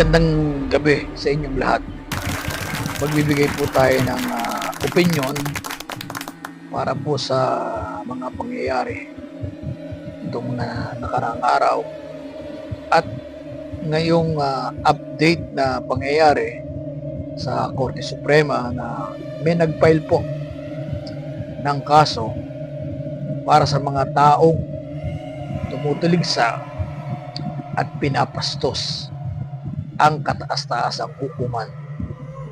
Magandang gabi sa inyong lahat. Magbibigay po tayo ng ah, opinion para po sa mga pangyayari itong na nakaraang araw at ngayong ah, update na pangyayari sa Korte Suprema na may nag-file po ng kaso para sa mga taong tumutuligsa at pinapastos ang kataas-taasang hukuman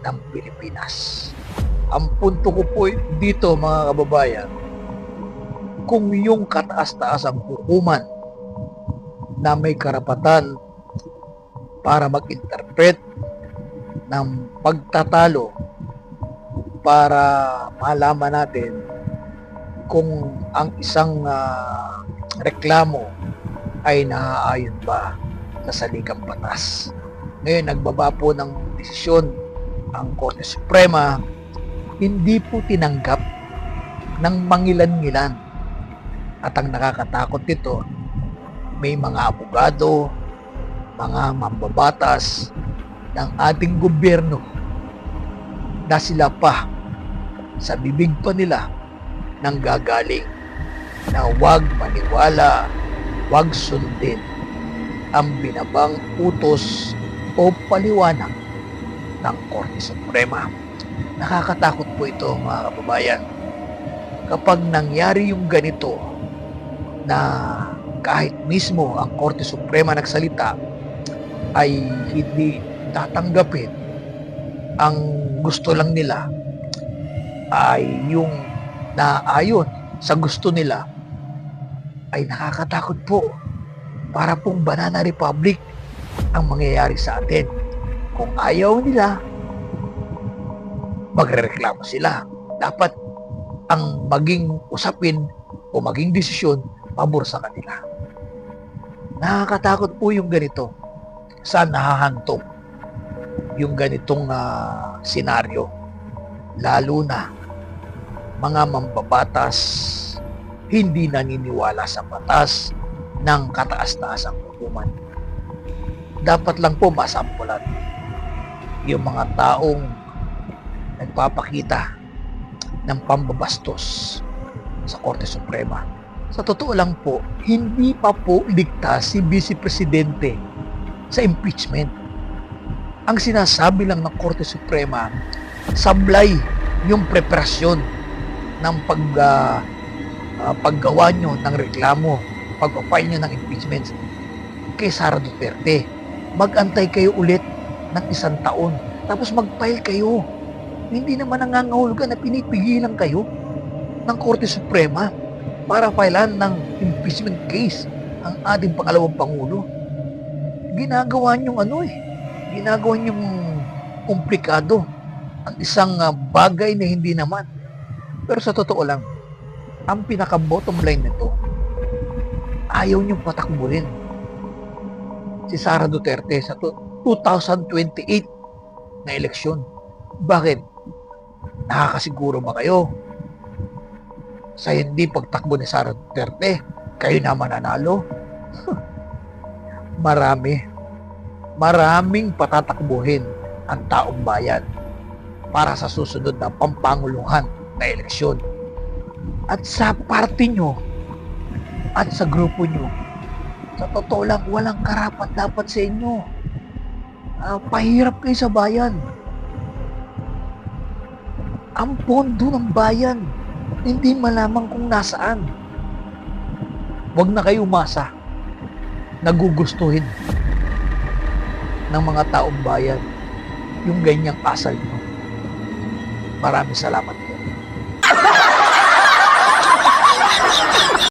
ng Pilipinas. Ang punto ko po dito mga kababayan, kung yung kataas-taasang hukuman na may karapatan para mag-interpret ng pagtatalo para malaman natin kung ang isang ah, reklamo ay naaayon ba sa saligang batas. Ngayon, nagbaba po ng desisyon ang Korte Suprema, hindi po tinanggap ng mangilan-ngilan. At ang nakakatakot nito, may mga abogado, mga mambabatas ng ating gobyerno na sila pa sa bibig pa nila nang gagaling na huwag maniwala, huwag sundin ang binabang utos o paliwanag ng Korte Suprema. Nakakatakot po ito mga kababayan. Kapag nangyari yung ganito na kahit mismo ang Korte Suprema nagsalita ay hindi tatanggapin ang gusto lang nila ay yung naayon sa gusto nila ay nakakatakot po para pong Banana Republic ang mangyayari sa atin. Kung ayaw nila, magrereklamo sila. Dapat ang maging usapin o maging desisyon pabor sa kanila. Nakakatakot po yung ganito. Saan nahahantong yung ganitong ah, senaryo? Lalo na mga mambabatas hindi naniniwala sa batas ng kataas-taasang hukuman. Dapat lang po masampulan yung mga taong nagpapakita ng pambabastos sa Korte Suprema. Sa totoo lang po, hindi pa po ligtas si Vice Presidente sa impeachment. Ang sinasabi lang ng Korte Suprema, sablay yung preparasyon ng pag, ah, ah, paggawa nyo ng reklamo, pag-file nyo ng impeachment kay Sara Duterte. Mag-antay kayo ulit ng isang taon. Tapos mag-file kayo. Hindi naman nangangahulugan na pinipigilan kayo ng Korte Suprema para filean ng impeachment case ang ating pangalawang Pangulo. Ginagawa niyong ano eh. Ginagawa niyong komplikado ang isang ah, bagay na hindi naman. Pero sa totoo lang, ang pinaka-bottom line nito, ayaw niyong patakbuhin si Sara Duterte sa tu- 2028 na eleksyon. Bakit? Nakakasiguro ba kayo sa hindi pagtakbo ni Sara Duterte, kayo na mananalo? Marami. Maraming patatakbuhin ang taong bayan para sa susunod na pampanguluhan na eleksyon. At sa party nyo at sa grupo nyo, sa totoo lang, walang karapat dapat sa inyo. Ah, pahirap kayo sa bayan. Ang pondo ng bayan, hindi malaman kung nasaan. Huwag na kayo umasa. Nagugustuhin ng mga taong bayan yung ganyang asal nyo. Maraming salamat.